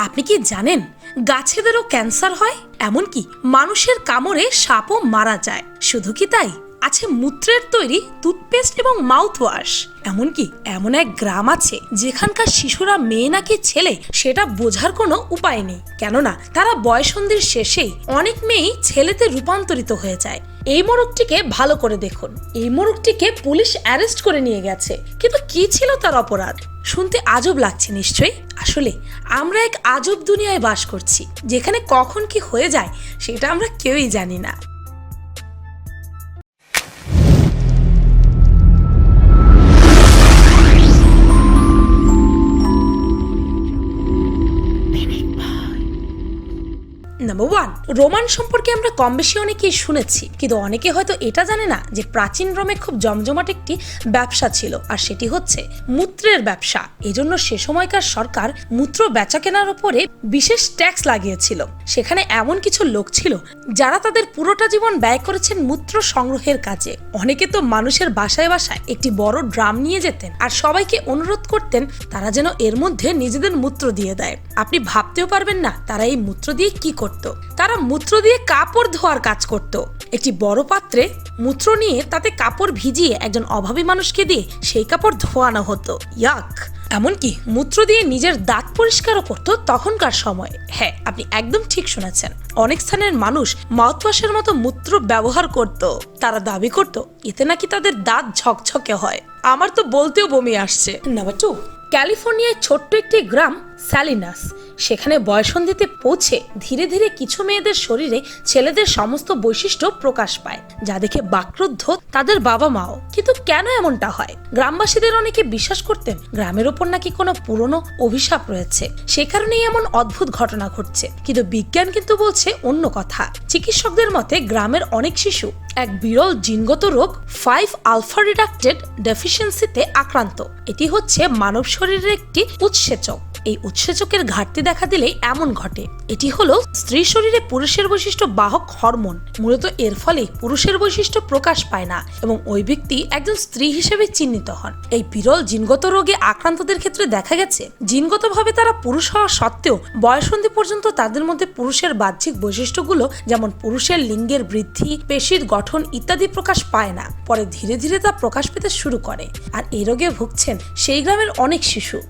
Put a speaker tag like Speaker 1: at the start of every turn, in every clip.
Speaker 1: আপনি কি জানেন গাছেদেরও ক্যান্সার হয়? এমনকি মানুষের কামড়ে সাপও মারা যায়। শুধু কি তাই? আছে মূত্রের তৈরি টুথপেস্ট এবং মাউথ ওয়াশ এমনকি এমন এক গ্রাম আছে যেখানকার শিশুরা মেয়ে নাকি ছেলে, সেটা বোঝার কোনো উপায় নেই। কেননা তারা বয়সন্ধির শেষেই অনেক মেয়েই ছেলেতে রূপান্তরিত হয়ে যায়। এই মোরগটিকে ভালো করে দেখুন। এই মোরগটিকে পুলিশ অ্যারেস্ট করে নিয়ে গেছে। কিন্তু কি ছিল তার অপরাধ? শুনতে আজব লাগছে নিশ্চয়ই? আসলে আমরা এক আজব দুনিয়ায় বাস করছি। যেখানে কখন কি হয়ে যায়, সেটা আমরা কেউই জানি না। নাম্বার ওয়ান রোমান সম্পর্কে আমরা কম বেশি অনেকেই শুনেছি, কিন্তু অনেকে হয়তো এটা জানে না যে প্রাচীন রোমে খুব জমজমাট একটি ব্যবসা ছিল, আর সেটি হচ্ছে মূত্রের ব্যবসা। এজন্য সে সময়কার সরকার মূত্র বেচা কেনার উপরে বিশেষ ট্যাক্স লাগিয়েছিল। সেখানে এমন কিছু লোক ছিল যারা তাদের পুরোটা জীবন ব্যয় করেছেন মূত্র সংগ্রহের কাজে। অনেকে তো মানুষের বাসায় বাসায় একটি বড় ড্রাম নিয়ে যেতেন, আর সবাইকে অনুরোধ করতেন তারা যেন এর মধ্যে নিজেদের মূত্র দিয়ে দেয়। আপনি ভাবতেও পারবেন না তারা এই মূত্র দিয়ে কি করত। তারা মূত্র দিয়ে কাপড় ধোয়ার কাজ করত। একটি বড় পাত্রে মূত্র নিয়ে তাতে কাপড় ভিজিয়ে একজন অভাবী মানুষকে দিয়ে সেই কাপড় ধোয়ানো হতো। ইয়াক! এমনকি মূত্র দিয়ে নিজের দাঁত পরিষ্কারও করত তখনকার সময়। হ্যাঁ আপনি একদম ঠিক শুনেছেন। অনেক স্থানের মানুষ মাউথওয়াশের মতো মূত্র ব্যবহার করত। তারা দাবি করত, এতে নাকি তাদের দাঁত ঝকঝকে হয়। আমার তো বলতেও বমি আসছে। নাম্বার টু ক্যালিফোর্নিয়ায় ছোট্ট একটি গ্রাম স্যালিনাস। সেখানে বয়সন্ধিতে পৌঁছে ধীরে ধীরে কিছু মেয়েদের শরীরে ছেলেদের সমস্ত বৈশিষ্ট্য প্রকাশ পায়, যা দেখে বাক্রুদ্ধ তাদের বাবা মাও কিন্তু কেন এমনটা হয়? গ্রামবাসীদের অনেকে বিশ্বাস করতেন গ্রামের ওপর নাকি কোনো পুরনো অভিশাপ রয়েছে। সে কারণেই এমন অদ্ভুত ঘটনা ঘটছে। কিন্তু বিজ্ঞান কিন্তু বলছে অন্য কথা। চিকিৎসকদের মতে গ্রামের অনেক শিশু এক বিরল জিনগত রোগ ফাইভ আলফা রিডাক্টেড ডেফিসিয়েন্সিতে আক্রান্ত। এটি হচ্ছে মানব শরীরের একটি উৎসেচক। এই উৎসেচকের ঘাটতি দেখা দিলে এমন ঘটে। এটি হলো স্ত্রী শরীরে পুরুষের বৈশিষ্ট্য বাহক হরমোন। মূলত এর ফলে পুরুষের বৈশিষ্ট্য প্রকাশ পায় না এবং ওই ব্যক্তি একজন স্ত্রী হিসেবে চিহ্নিত হন। এই বিরল জিনগত রোগে আক্রান্তদের ক্ষেত্রে দেখা গেছে, জিনগতভাবে তারা পুরুষ হওয়া সত্ত্বেও বয়সন্ধি পর্যন্ত তাদের মধ্যে পুরুষের বাহ্যিক বৈশিষ্ট্যগুলো যেমন পুরুষের লিঙ্গের বৃদ্ধি, পেশির গঠন ইত্যাদি প্রকাশ পায় না। পরে ধীরে ধীরে তা প্রকাশ পেতে শুরু করে। আর এই রোগে ভুগছেন সেই গ্রামের অনেক শিশু।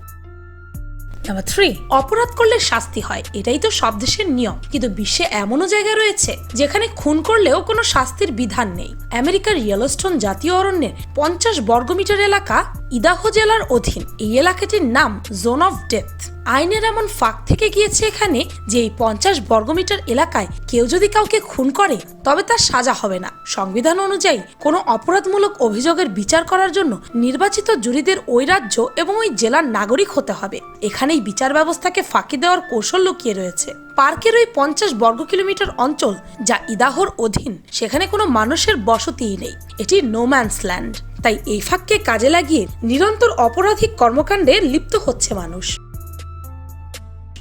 Speaker 1: নাম্বার থ্রি অপরাধ করলে শাস্তি হয়। এটাই তো সব দেশের নিয়ম। কিন্তু বিশ্বে এমনও জায়গা রয়েছে, যেখানে খুন করলেও কোনো শাস্তির বিধান নেই। আমেরিকার ইয়েলোস্টোন জাতীয় অরণ্যের পঞ্চাশ বর্গমিটার এলাকা ইদাহো জেলার অধীন এই এলাকাটির নাম জোন অফ ডেথ আইনের এমন ফাঁক থেকে গিয়েছে এখানে যে এই পঞ্চাশ বর্গমিটার এলাকায় কেউ যদি কাউকে খুন করে, তবে তার সাজা হবে না। সংবিধান অনুযায়ী কোনো অপরাধমূলক অভিযোগের বিচার করার জন্য নির্বাচিত জুরিদের ওই রাজ্য এবং ওই জেলার নাগরিক হতে হবে। এখানেই বিচার ব্যবস্থাকে ফাঁকি দেওয়ার কৌশল লুকিয়ে রয়েছে। পার্কের ওই পঞ্চাশ বর্গ কিলোমিটার অঞ্চল, যা ইদাহর অধীন, সেখানে কোনো মানুষের বসতিই নেই। এটি নোম্যান্স ল্যান্ড তাই এই ফাঁককে কাজে লাগিয়ে নিরন্তর অপরাধিক কর্মকাণ্ডে লিপ্ত হচ্ছে মানুষ।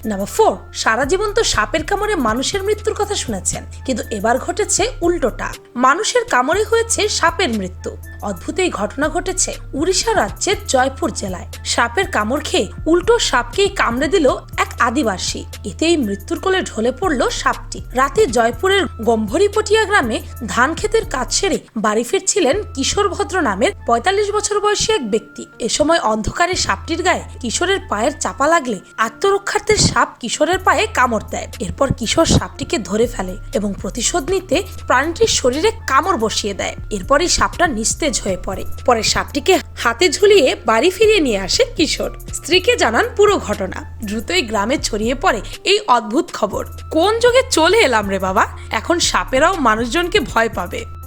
Speaker 1: নাম্বার ফোর সারা জীবন তো সাপের কামড়ে মানুষের মৃত্যুর কথা শুনেছেন, কিন্তু এবার ঘটেছে উল্টোটা। মানুষের কামড়ে হয়েছে সাপের মৃত্যু। অদ্ভুত এই ঘটনা ঘটেছে উড়িষ্যা রাজ্যের জয়পুর জেলায়। সাপের কামড় খেয়ে উল্টো সাপকেই কামড়ে দিল এক আদিবাসী। এতেই মৃত্যুর কোলে ঢলে পড়ল সাপটি। রাতে জয়পুরের গম্ভরিপটিয়া গ্রামে ধান ক্ষেতের কাজ সেরে বাড়ি ফিরছিলেন কিশোর ভদ্র নামের পঁয়তাল্লিশ বছর বয়সী এক ব্যক্তি। এ সময় অন্ধকারে সাপটির গায়ে কিশোরের পায়ের চাপা লাগলে আত্মরক্ষার্থে সাপ কিশোরের পায়ে কামড় দেয়। এরপর কিশোর সাপটিকে ধরে ফেলে এবং প্রতিশোধ নিতে প্রাণীটির শরীরে কামড় বসিয়ে দেয়। এরপরই সাপটা নিস্তেজ হয়ে পড়ে। পরে সাপটিকে হাতে ঝুলিয়ে বাড়ি ফিরিয়ে নিয়ে আসে কিশোর। স্ত্রীকে জানান পুরো ঘটনা। দ্রুতই গ্রামে ছড়িয়ে পড়ে এই অদ্ভুত খবর। কোন যুগে চলে এলাম রে বাবা? এখন সাপেরাও মানুষজনকে ভয় পাবে।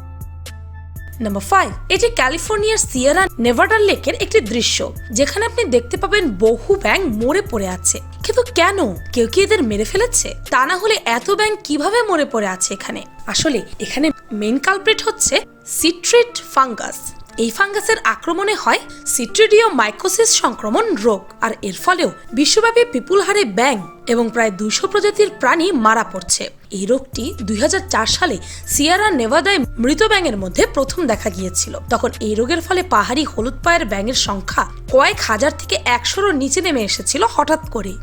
Speaker 1: নাম্বার ফাইভ এটি ক্যালিফোর্নিয়ার সিয়েরা নেভাডার লেকের একটি দৃশ্য, যেখানে আপনি দেখতে পাবেন বহু ব্যাঙ মরে পড়ে আছে। কিন্তু কেন? কেউ কি এদের মেরে ফেলেছে? তা না হলে এত ব্যাঙ কীভাবে মরে পড়ে আছে এখানে? আসলে এখানে মেন কালপ্রেট হচ্ছে সিট্রেট ফাঙ্গাস এই ফাঙ্গাসের আক্রমণে হয় সিট্রিডিও মাইকোসিস সংক্রমণ রোগ, আর এর ফলেও বিশ্বব্যাপী বিপুল হারে ব্যাং এবং প্রায় দুইশো প্রজাতির প্রাণী মারা পড়ছে। এই রোগটি দুই হাজার চার সালে সিয়ারা নেভাদায় মৃত ব্যাঙের মধ্যে প্রথম দেখা গিয়েছিল। তখন এই রোগের ফলে পাহাড়ি হলুদ পায়ের ব্যাঙের সংখ্যা কয়েক হাজার থেকে একশোরও নিচে নেমে এসেছিল হঠাৎ করেই।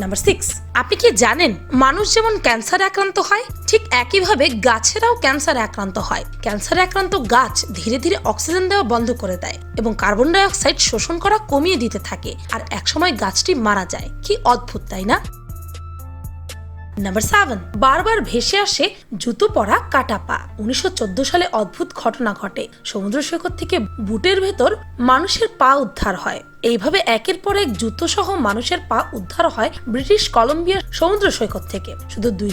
Speaker 1: নাম্বার সিক্স আপনি কি জানেন মানুষ যেমন ক্যান্সারে আক্রান্ত হয়, ঠিক একইভাবে গাছেরাও ক্যান্সারে আক্রান্ত হয়। ক্যান্সারে আক্রান্ত গাছ ধীরে ধীরে অক্সিজেন দেওয়া বন্ধ করে দেয় এবং কার্বন ডাই অক্সাইড শোষণ করা কমিয়ে দিতে থাকে আর একসময় গাছটি মারা যায়। কি অদ্ভুত, তাই না? নাম্বার সেভেন বারবার ভেসে আসে জুতো পরা কাটা পা উনিশশো চোদ্দ সালে অদ্ভুত ঘটনা ঘটে। সমুদ্র সৈকত থেকে বুটের ভেতর মানুষের পা উদ্ধার হয়। এইভাবে একের পর এক জুতো সহ মানুষের পা উদ্ধার হয় ব্রিটিশ কলম্বিয়ার সমুদ্র সৈকত থেকে। শুধু দুই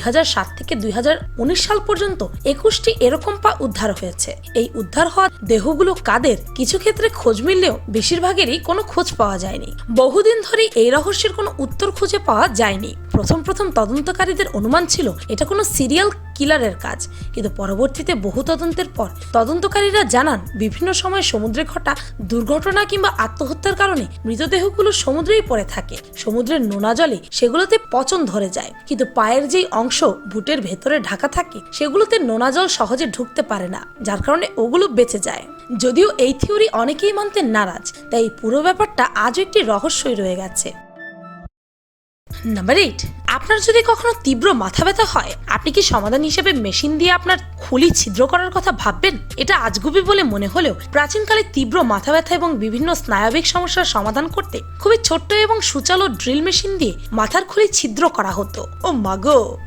Speaker 1: থেকে দুই হাজার উনিশ সাল পর্যন্ত একুশটি এরকম পা উদ্ধার হয়েছে। এই উদ্ধার হওয়া দেহগুলো কাদের, কিছু ক্ষেত্রে খোঁজ মিললেও বেশিরভাগেরই কোনো খোঁজ পাওয়া যায়নি। বহুদিন ধরে এই রহস্যের কোনো উত্তর খুঁজে পাওয়া যায়নি। প্রথম প্রথম তদন্তকারীদের অনুমান ছিল, এটা কোনো সিরিয়াল কিলারের কাজ। কিন্তু পরবর্তীতে বহু তদন্তের পর তদন্তকারীরা জানান, বিভিন্ন সময় সমুদ্রে ঘটা দুর্ঘটনা কিংবা আত্মহত্যার কারণে মৃতদেহগুলো সমুদ্রেই পড়ে থাকে। সমুদ্রের নোনা জলে সেগুলোতে পচন ধরে যায়। কিন্তু পায়ের যেই অংশ বুটের ভেতরে ঢাকা থাকে, সেগুলোতে নোনা জল সহজে ঢুকতে পারে না, যার কারণে ওগুলো বেঁচে যায়। যদিও এই থিওরি অনেকেই মানতে নারাজ, তাই পুরো ব্যাপারটা আজও একটি রহস্যই রয়ে গেছে। নাম্বার এইট আপনার যদি কখনো তীব্র মাথা ব্যথা হয়, আপনি কি সমাধান হিসেবে মেশিন দিয়ে আপনার খুলি ছিদ্র করার কথা ভাববেন? এটা আজগুবি বলে মনে হলেও প্রাচীনকালে তীব্র মাথা ব্যথা এবং বিভিন্ন স্নায়বিক সমস্যার সমাধান করতে খুবই ছোট্ট এবং সুচালো ড্রিল মেশিন দিয়ে মাথার খুলি ছিদ্র করা হতো। ও মাগো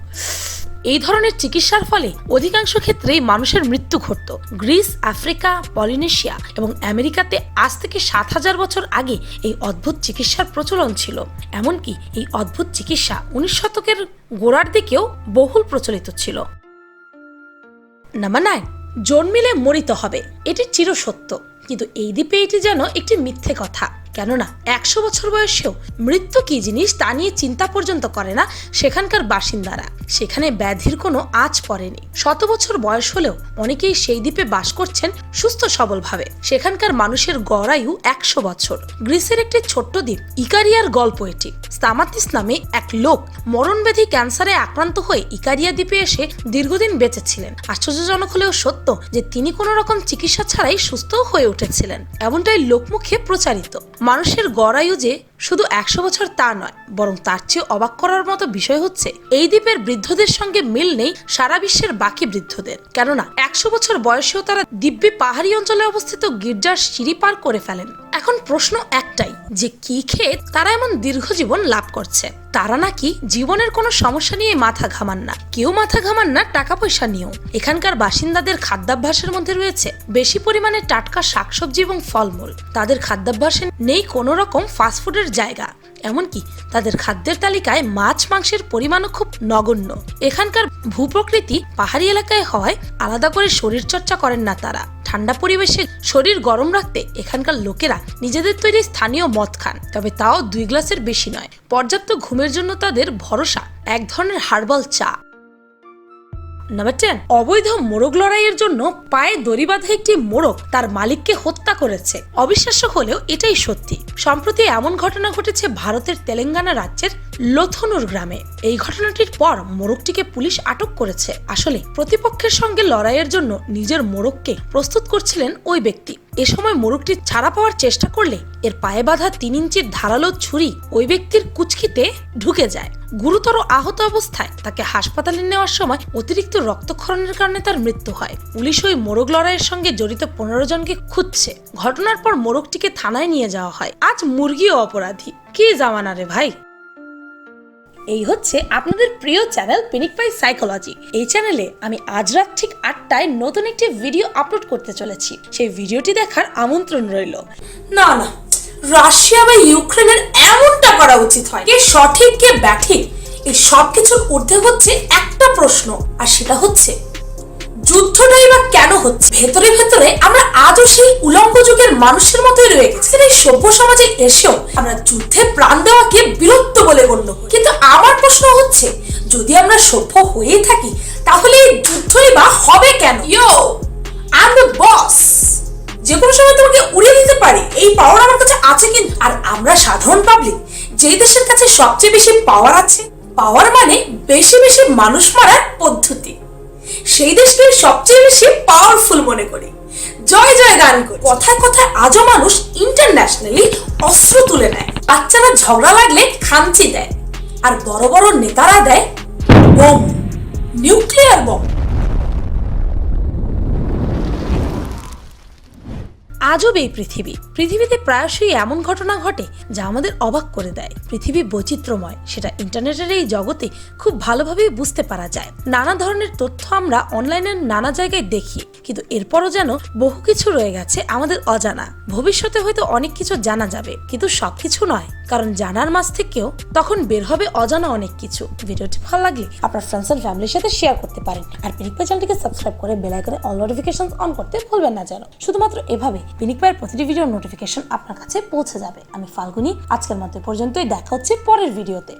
Speaker 1: এই ধরনের চিকিৎসার ফলে অধিকাংশ ক্ষেত্রেই মানুষের মৃত্যু ঘটত। গ্রিস, আফ্রিকা, পলিনেশিয়া এবং আমেরিকাতে আজ থেকে সাত হাজার বছর আগে এই অদ্ভুত চিকিৎসার প্রচলন ছিল। এমনকি এই অদ্ভুত চিকিৎসা উনিশ শতকের গোড়ার দিকেও বহুল প্রচলিত ছিল। নাম্বার নাইন, জন্মিলে মরিতে হবে। এটি চিরসত্য। কিন্তু এই দ্বীপে এটি যেন একটি মিথ্যে কথা। কেননা একশো বছর বয়সেও মৃত্যু কি জিনিস তা নিয়ে চিন্তা পর্যন্ত করে না সেখানকার বাসিন্দারা। সেখানে ব্যাধির কোনো আঁচ পড়েনি। শত বছর বয়স হলেও অনেকেই সেই দ্বীপে বাস করছেন সুস্থ সবলভাবে। সেখানকার মানুষের গড়ায়ু একশো বছর। গ্রিসের একটি ছোট্ট দ্বীপ, ইকারিয়ার গল্প এটি। স্তামাতিস নামে এক লোক মরণব্যাধি ক্যান্সারে আক্রান্ত হয়ে ইকারিয়া দ্বীপে এসে দীর্ঘদিন বেঁচেছিলেন। আশ্চর্যজনক হলেও সত্য যে তিনি কোনো রকম চিকিৎসা ছাড়াই সুস্থ হয়ে উঠেছিলেন। এমনটাই লোকমুখে প্রচারিত। মানুষের গড়ায়ু যে শুধু একশো বছর তা নয়, বরং তার চেয়ে অবাক করার মতো বিষয় হচ্ছে, এই দ্বীপের বৃদ্ধদের সঙ্গে মিল নেই সারা বিশ্বের বাকি বৃদ্ধদের। কেননা, একশো বছর বয়সেও তারা দিব্যি পাহাড়ি অঞ্চলে অবস্থিত গির্জার সিঁড়ি পার করে ফেলেন। এখন প্রশ্ন একটাই, যে কি খেয়ে তারা এমন দীর্ঘ জীবন লাভ করছে? তারা নাকি জীবনের কোনো সমস্যা নিয়ে মাথা ঘামান না? কেউ মাথা ঘামান না টাকা পয়সা নিয়েও। এখানকার বাসিন্দাদের খাদ্যাভ্যাসের মধ্যে রয়েছে বেশি পরিমাণে টাটকা শাকসবজি এবং ফলমূল। তাদের খাদ্যাভ্যাসে নেই কোনো রকম ফাস্টফুডের জায়গা, এমনকি তাদের খাদ্যের তালিকায় মাছ মাংসের পরিমাণও খুব নগণ্য। এখানকার ভূপ্রকৃতি পাহাড়ি এলাকায় হওয়ায় আলাদা করে শরীর চর্চা করেন না তারা। ঠান্ডা পরিবেশে শরীর গরম রাখতে এখানকার লোকেরা নিজেদের তৈরি স্থানীয় মদ খান, তবে তাও দুই গ্লাসের বেশি নয়। পর্যাপ্ত ঘুমের জন্য তাদের ভরসা, এক ধরনের হার্বাল চা। নাম্বার টেন অবৈধ মোরগ লড়াইয়ের জন্য পায়ে দড়ি বাঁধা একটি মোরগ তার মালিককে হত্যা করেছে। অবিশ্বাস্য হলেও এটাই সত্যি। সম্প্রতি এমন ঘটনা ঘটেছে ভারতের তেলেঙ্গানা রাজ্যের লোথনুর গ্রামে। এই ঘটনাটির পর মোরগটিকে পুলিশ আটক করেছে। আসলে প্রতিপক্ষের সঙ্গে লড়াইয়ের জন্য নিজের মোরগকে প্রস্তুত করছিলেন ওই ব্যক্তি। এ সময় মোরগটি ছাড়া পাওয়ার চেষ্টা করলে এর পায়ে বাঁধা তিন ইঞ্চির ধারালো ছুরি ওই ব্যক্তির কুচকিতে ঢুকে যায়। গুরুতর আহত অবস্থায় তাকে হাসপাতালে নেওয়ার সময় অতিরিক্ত রক্তক্ষরণের কারণে তার মৃত্যু হয়। পুলিশ ওই মোরগ লড়াইয়ের সঙ্গে জড়িত পনেরো জনকে খুঁজছে। ঘটনার পর মোরগটিকে থানায় নিয়ে যাওয়া হয়। আজ মুরগিও অপরাধী। কি জামানা রে ভাই? এই হচ্ছে আপনাদের প্রিয় চ্যানেল পিনিক পাই সাইকোলজি। এই চ্যানেলে আমি আজ রাত ঠিক আটটায় নতুন একটি ভিডিও আপলোড করতে চলেছি। সেই ভিডিওটি দেখার আমন্ত্রণ রইল।
Speaker 2: না না, রাশিয়া বা ইউক্রেনের এমনটা করা উচিত হয়। কে সঠিক, কে ব্যাঠিক, এই সব কিছুর ঊর্ধ্বে হচ্ছে একটা প্রশ্ন, আর সেটা হচ্ছে, যুদ্ধটাই বা কেন হচ্ছে? ভেতরে ভেতরে আমরা আজও সেই উলঙ্গ যুগের মানুষের মতোই রয়ে গেছি। এই সভ্য সমাজে এসেও আমরা যুদ্ধে প্রাণ দেওয়াকে বীরত্ব বলে গণ্য করি। কিন্তু আমার প্রশ্ন হচ্ছে যদি আমরা সভ্য হয়েই থাকি তাহলে এই যুদ্ধই বা হবে কেন? ইয়ো আই দ্য বস যে কোনো সময় তোমাকে উড়িয়ে দিতে পারি এই পাওয়ার আমার কাছে আছে কিন্তু আর আমরা সাধারণ পাবলিক যেই দেশের কাছে সবচেয়ে বেশি পাওয়ার আছে পাওয়ার মানে বেশি বেশি মানুষ মারার পদ্ধতি। সেই দেশকে সবচেয়ে বেশি পাওয়ারফুল মনে করি। জয় জয় গান করে। কথায় কথায় আজও মানুষ ইন্টারন্যাশনালি অস্ত্র তুলে নেয়। বাচ্চারা ঝগড়া লাগলে খামচি দেয়। আর বড় বড় নেতারা দেয় বোম নিউক্লিয়ার বোম।
Speaker 1: আজব এই পৃথিবী। পৃথিবীতে প্রায়শই এমন ঘটনা ঘটে যা আমাদের অবাক করে দেয়। পৃথিবী বৈচিত্র্যময়, সেটা ইন্টারনেটের এই জগতে খুব ভালোভাবেই বুঝতে পারা যায়। নানা ধরনের তথ্য আমরা অনলাইনের নানা জায়গায় দেখি, কিন্তু এরপরও যেন বহু কিছু রয়ে গেছে আমাদের অজানা। ভবিষ্যতে হয়তো অনেক কিছু জানা যাবে, কিন্তু সবকিছু নয়। কারণ জানার মাঝ থেকেও তখন বের হবে অজানা অনেক কিছু। ভিডিওটি ভালো লাগলে আপনার ফ্রেন্ডস এন্ড ফ্যামিলির সাথে শেয়ার করতে পারেন। আর পিনিক চ্যানেলটিকে সাবস্ক্রাইব করে বেল আইকনে অল নোটিফিকেশন অন করতে ভুলবেন না যেন। শুধুমাত্র এভাবে পিনিক ভাইয়ের প্রতিটি ভিডিওর নোটিফিকেশন আপনার কাছে পৌঁছে যাবে। আমি ফাল্গুনি, আজকের মতো পর্যন্তই, দেখা হচ্ছে পরের ভিডিওতে